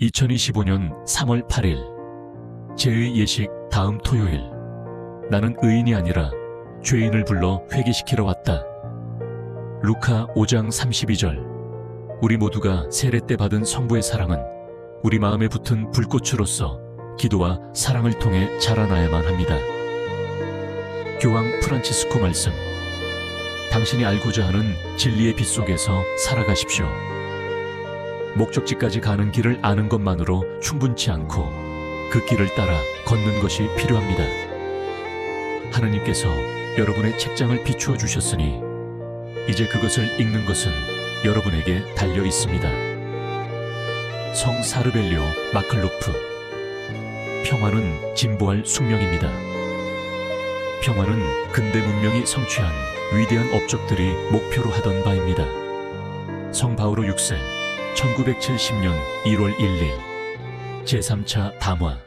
2025년 3월 8일 제의 예식 다음 토요일 나는 의인이 아니라 죄인을 불러 회개시키러 왔다. 루카 5장 32절 우리 모두가 세례 때 받은 성부의 사랑은 우리 마음에 붙은 불꽃으로서 기도와 사랑을 통해 자라나야만 합니다. 교황 프란치스코 말씀 당신이 알고자 하는 진리의 빛 속에서 살아가십시오. 목적지까지 가는 길을 아는 것만으로 충분치 않고 그 길을 따라 걷는 것이 필요합니다. 하느님께서 여러분의 책장을 비추어 주셨으니 이제 그것을 읽는 것은 여러분에게 달려 있습니다. 성 사르벨리오 마클로프 평화는 진보할 숙명입니다. 평화는 근대 문명이 성취한 위대한 업적들이 목표로 하던 바입니다. 성 바오로 6세 1970년 1월 1일. 제3차 담화